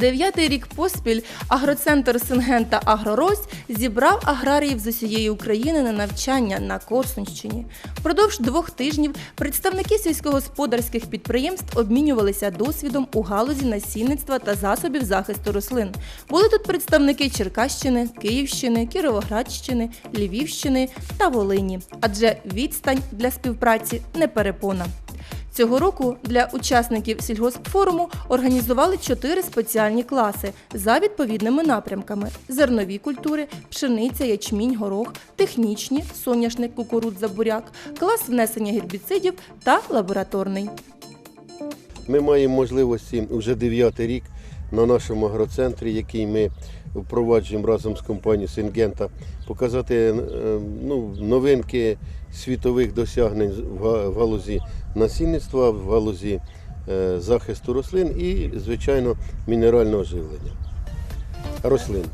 Дев'ятий рік поспіль агроцентр Сингента Агрорось зібрав аграріїв з усієї України на навчання на Корсунщині. Впродовж двох тижнів представники сільськогосподарських підприємств обмінювалися досвідом у галузі насінництва та засобів захисту рослин. Були тут представники Черкащини, Київщини, Кіровоградщини, Львівщини та Волині, адже відстань для співпраці не перепона. Цього року для учасників сільгоспфоруму організували чотири спеціальні класи за відповідними напрямками: зернові культури, пшениця, ячмінь, горох, технічні, соняшник, кукурудза, буряк, клас внесення гербіцидів та лабораторний. Ми маємо можливості вже дев'ятий рік на нашому агроцентрі, який ми впроваджуємо разом з компанією Сингента, показати е, ну, новинки світових досягнень в галузі насінництва, в галузі е, захисту рослин і, звичайно, мінерального живлення рослин.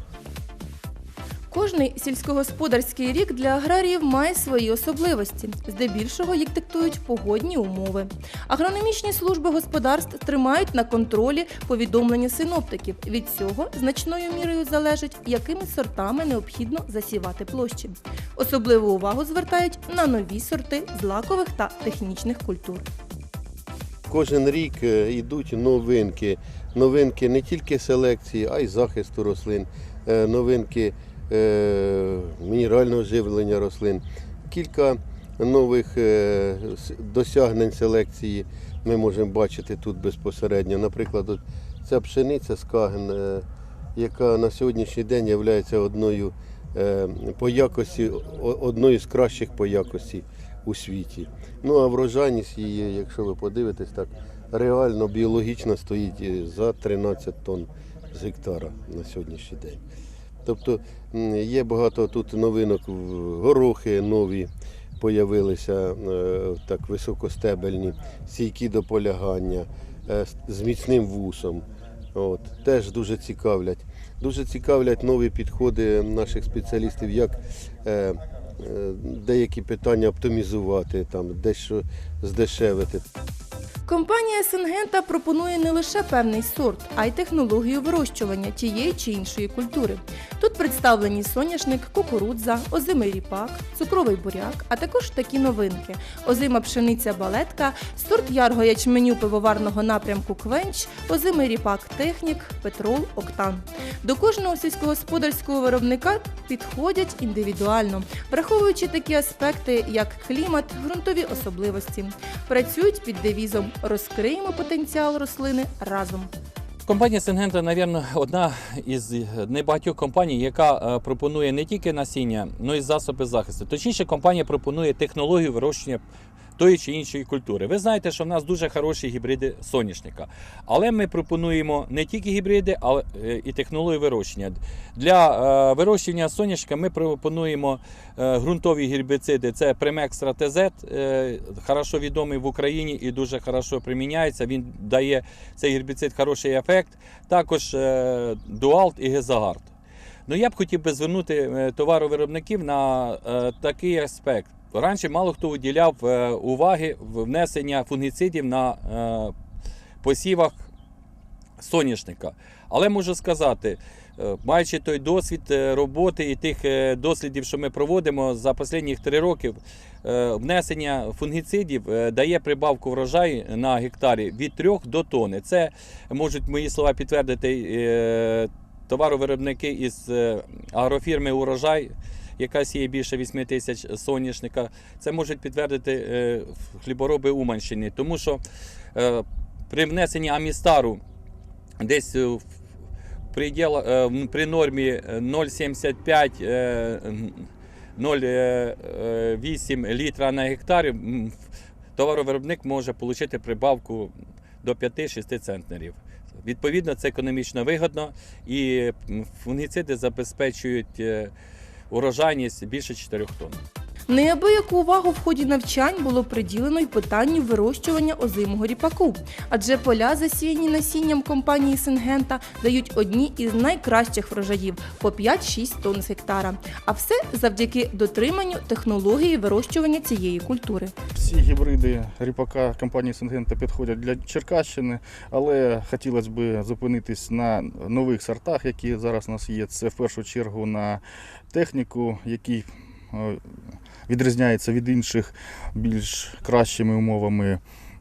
Кожний сільськогосподарський рік для аграріїв має свої особливості. Здебільшого їх диктують погодні умови. Агрономічні служби господарств тримають на контролі повідомлення синоптиків. Від цього значною мірою залежить, якими сортами необхідно засівати площі. Особливу увагу звертають на нові сорти злакових та технічних культур. Кожен рік е, йдуть новинки. Новинки не тільки селекції, а й захисту рослин, е, новинки мінерального живлення рослин. Кілька нових е, досягнень селекції ми можемо бачити тут безпосередньо. Наприклад, ця пшениця Скаген, е, яка на сьогоднішній день є одною е, по якості, одною з кращих по якості у світі. Ну а врожайність її, якщо ви подивитесь, так реально біологічно стоїть е, за 13 тонн з гектара на сьогоднішній день. Тобто є багато тут новинок, горохи нові появилися, е, так високостебельні, стійкі до полягання, е, з міцним вусом. От, теж дуже цікавлять. Дуже цікавлять нові підходи наших спеціалістів, як е, е, деякі питання оптимізувати, там, дещо здешевити. Компанія Сингента пропонує не лише певний сорт, а й технологію вирощування тієї чи іншої культури. Тут представлені соняшник, кукурудза, озимий ріпак, цукровий буряк, а також такі новинки: озима пшениця балетка, сорт ярго ячменю пивоварного напрямку Квенч, озимий ріпак технік, петрол, октан. До кожного сільськогосподарського виробника підходять індивідуально, враховуючи такі аспекти, як клімат, ґрунтові особливості. Працюють під девізом Розкриємо потенціал рослини разом. Компанія Сингента, мабуть, одна із небагатьох компаній, яка е, пропонує не тільки насіння, але й засоби захисту. Точніше, компанія пропонує технологію вирощення тої чи іншої культури. Ви знаєте, що в нас дуже хороші гібриди соняшника. Але ми пропонуємо не тільки гібриди, але е, і технологію вирощення. Для е, вирощення соняшника ми пропонуємо е, ґрунтові гербіциди. Це Премекстра ТЗ, хорошо відомий в Україні і дуже хорошо приміняється. Він дає цей гербіцид хороший ефект. Також Дуалт і Гезагард. Ну я б хотів би звернути товаровиробників на такий аспект. Раніше мало хто уділяв е, уваги внесення фунгіцидів на е, посівах соняшника. Але можу сказати, е, маючи той досвід роботи і тих дослідів, що ми проводимо за останні три роки, внесення фунгіцидів дає прибавку врожаю на гектарі від 3 до тони. Це можуть мої слова підтвердити товаровиробники із агрофірми Урожай. Яка сіє більше 8 тисяч соняшника, це можуть підтвердити е, хлібороби Уманщини, тому що е, при внесенні амістару десь е, при нормі е, 0,75 е, м, 0,8 літра на гектар товаровиробник може отримати прибавку до 5-6 центнерів. Відповідно, це економічно вигодно і фунгіциди забезпечують урожайність більше 4 тонн. Неабияку увагу в ході навчань було приділено й питанню вирощування озимого ріпаку, адже поля, засіяні насінням компанії Сингента, дають одні із найкращих врожаїв по 5-6 тонн з гектара. А все завдяки дотриманню технології вирощування цієї культури. Всі гібриди ріпака компанії Сингента підходять для Черкащини, але хотілося б зупинитись на нових сортах, які зараз у нас є. Це в першу чергу на техніку, який відрізняється від інших більш кращими умовами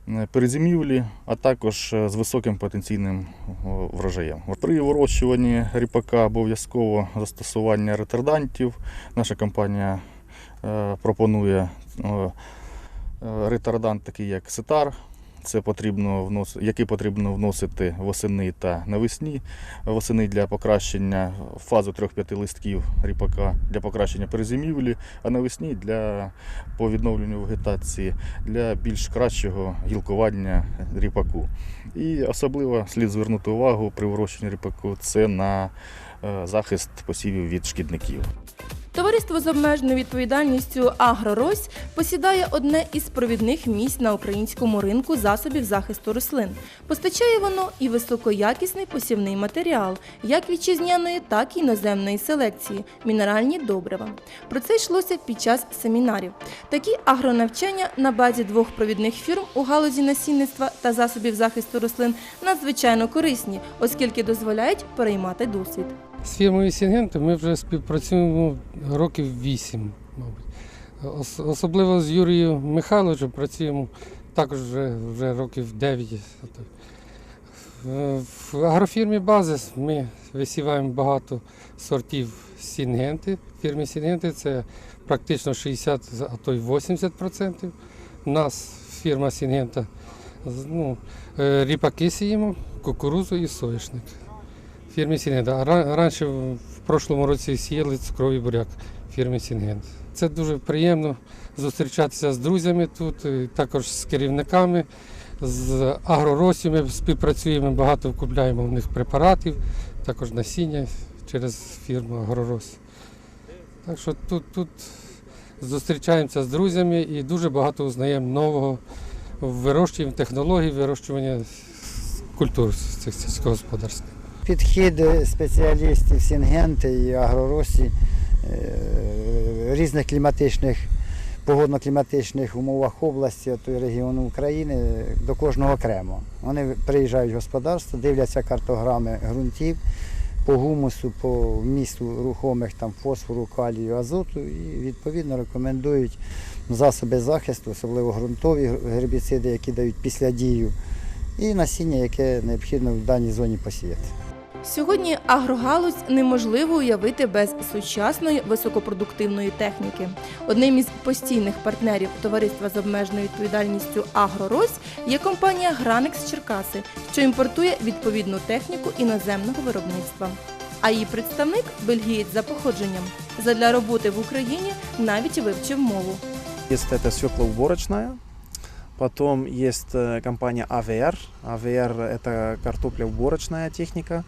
е, перезимівлі, а також е, з високим потенційним врожаєм. При вирощуванні ріпака обов'язково застосування ретардантів. Наша компанія е, пропонує ретардант, такий як сетар. Це потрібно внос... який потрібно вносити восени та навесні. Восени для покращення фази 3-5 листків ріпака для покращення перезимівлі, а навесні для по відновленню вегетації для більш кращого гілкування ріпаку. І особливо слід звернути увагу при вирощуванні ріпаку це на е, захист посівів від шкідників. Товариство з обмеженою відповідальністю Агрорось посідає одне із провідних місць на українському ринку засобів захисту рослин. Постачає воно і високоякісний посівний матеріал, як вітчизняної, так і іноземної селекції, мінеральні добрива. Про це йшлося під час семінарів. Такі агронавчання на базі двох провідних фірм у галузі насінництва та засобів захисту рослин надзвичайно корисні, оскільки дозволяють переймати досвід. З фірмою Сінгента ми вже співпрацюємо років вісім, мабуть. Ос- Особливо з Юрієм Михайловичем працюємо також вже, вже років 9. Е, В агрофірмі Базис ми висіваємо багато сортів Сінгенти. В фірмі Сінгенти це практично 60, а то й 80%. У нас фірма Сінгента ну, е, ріпаки сіємо, кукурузу і соняшник фірмі Сінгент. А раніше в прошлому році сіяли цукровий буряк фірми Сінгент. Це дуже приємно зустрічатися з друзями тут, також з керівниками, з агроросів ми співпрацюємо, багато купляємо в них препаратів, також насіння через фірму Агророс. Так що тут, тут зустрічаємося з друзями і дуже багато узнаємо нового в вирощуванні технологій, вирощування культур цих сільськогосподарських. Підхід спеціалістів Сінгенти і Агроросі е, різних кліматичних, погодно-кліматичних умовах області, а регіону України до кожного окремо. Вони приїжджають в господарство, дивляться картограми ґрунтів по гумусу, по вмісту рухомих там, фосфору, калію, азоту і відповідно рекомендують засоби захисту, особливо ґрунтові гербіциди, які дають після дію, і насіння, яке необхідно в даній зоні посіяти. Сьогодні агрогалузь неможливо уявити без сучасної високопродуктивної техніки. Одним із постійних партнерів товариства з обмеженою відповідальністю Агрорось є компанія Гранекс Черкаси, що імпортує відповідну техніку іноземного виробництва. А її представник бельгієць за походженням. Задля роботи в Україні навіть вивчив мову. Есть это свеклоуборочная. Потом есть э, компания AVR. AVR это картоплеуборочная техника.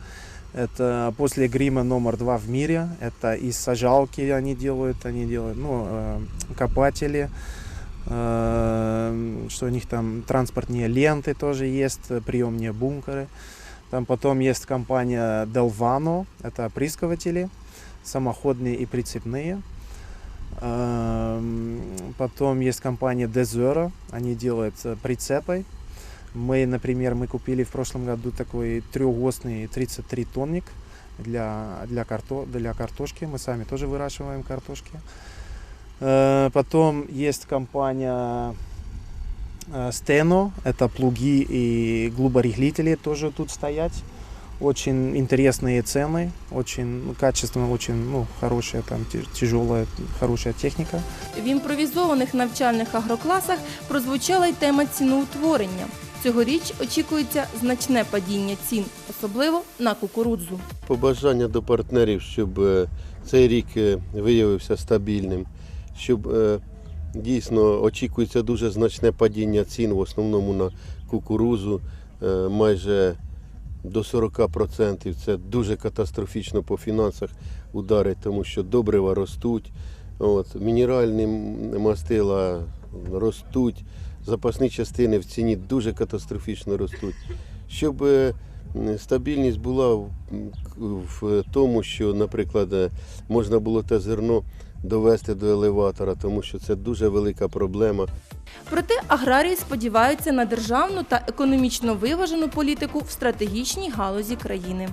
Это после грима номер два в мире. Это и сажалки они делают, они делают, ну, э, копатели. э, Что у них там транспортные ленты тоже есть, э, приемные бункеры. Там потом есть компания Delvano, это опрыскиватели, самоходные и прицепные. Эм, Потом есть компания Desero, они делают э, прицепы. Мы, например, мы купили в прошлом году такой трехосный 33 тонник для, для, карто, для картошки. Мы сами тоже выращиваем картошки. Э, Потом есть компания э, Steno, это плуги и глуборихлители тоже тут стоять. Очень интересные цены, очень качественно, очень ну, хорошая, там, тяжелая, хорошая техника. В імпровізованих навчальних агрокласах прозвучала й тема ціноутворення. Цьогоріч очікується значне падіння цін, особливо на кукурудзу. побажання до партнерів, щоб е, цей рік е, виявився стабільним, щоб е, дійсно очікується дуже значне падіння цін, в основному на кукурузу, е, майже до 40%. Це дуже катастрофічно по фінансах ударить, тому що добрива ростуть, От, мінеральні мастила ростуть, запасні частини в ціні дуже катастрофічно ростуть. Щоб е, стабільність була в, тому, що, наприклад, е, можна було те зерно довести до елеватора, тому що це дуже велика проблема. Проте аграрії сподіваються на державну та економічно виважену політику в стратегічній галузі країни.